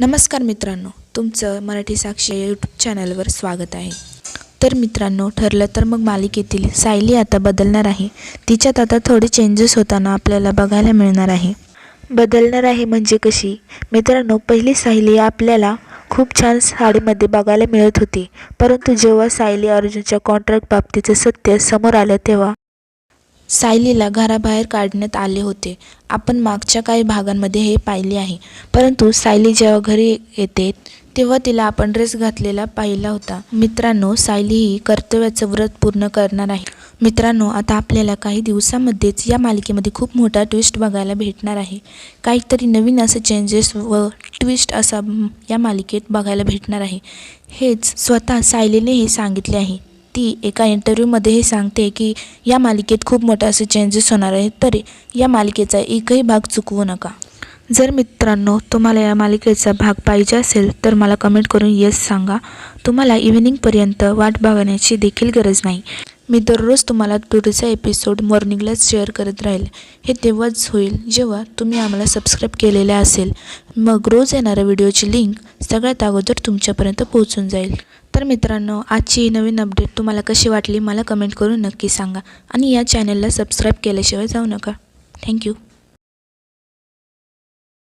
नमस्कार मित्रांनो तुमचं मराठी साक्षी यूट्यूब चॅनलवर स्वागत आहे. तर मित्रांनो ठरलं तर मग मालिकेतील सायली आता बदलणार आहे. तिच्यात आता थोडे चेंजेस होताना आपल्याला बघायला मिळणार आहे. बदलणार आहे म्हणजे कशी? मित्रांनो पहिली सायली आपल्याला खूप छान साडीमध्ये बघायला मिळत होती. परंतु जेव्हा सायली अर्जुनच्या कॉन्ट्रॅक्ट बाबतीचं सत्य समोर आलं तेव्हा सायलीला घराबाहेर काढण्यात आले होते. आपण मागच्या काही भागांमध्ये हे पाहिले आहे. परंतु सायली जेव्हा घरी येते तेव्हा तिला आपण ड्रेस घातलेला पाहिला होता. मित्रांनो सायली ही कर्तव्याचं व्रत पूर्ण करणार आहे. मित्रांनो आता आपल्याला काही दिवसामध्येच या मालिकेमध्ये खूप मोठा ट्विस्ट बघायला भेटणार आहे. काहीतरी नवीन असं चेंजेस व ट्विस्ट असा या मालिकेत बघायला भेटणार आहे. हेच स्वतः सायलीने हे सांगितले आहे. ती एका इंटरव्ह्यूमध्ये हे सांगते की या मालिकेत खूप मोठे असे चेंजेस होणार आहेत तरी या मालिकेचा एकही भाग चुकवू नका. जर मित्रांनो तुम्हाला या मालिकेचा भाग पाहिजे असेल तर मला कमेंट करून येस सांगा. तुम्हाला इव्हिनिंगपर्यंत वाट बघण्याची देखील गरज नाही. मी दररोज तुम्हाला टुडेचा एपिसोड मॉर्निंगलाच शेअर करत राहील. हे तेव्हाच होईल जेव्हा तुम्ही आम्हाला सबस्क्राईब केलेले असेल. मग रोज येणाऱ्या व्हिडिओची लिंक सगळ्यात अगोदर तुमच्यापर्यंत पोहोचून जाईल. तर मित्रांनो आजची ही नवीन अपडेट तुम्हाला कशी वाटली मला कमेंट करून नक्की सांगा. आणि या चॅनलला सबस्क्राईब केल्याशिवाय जाऊ नका. थँक्यू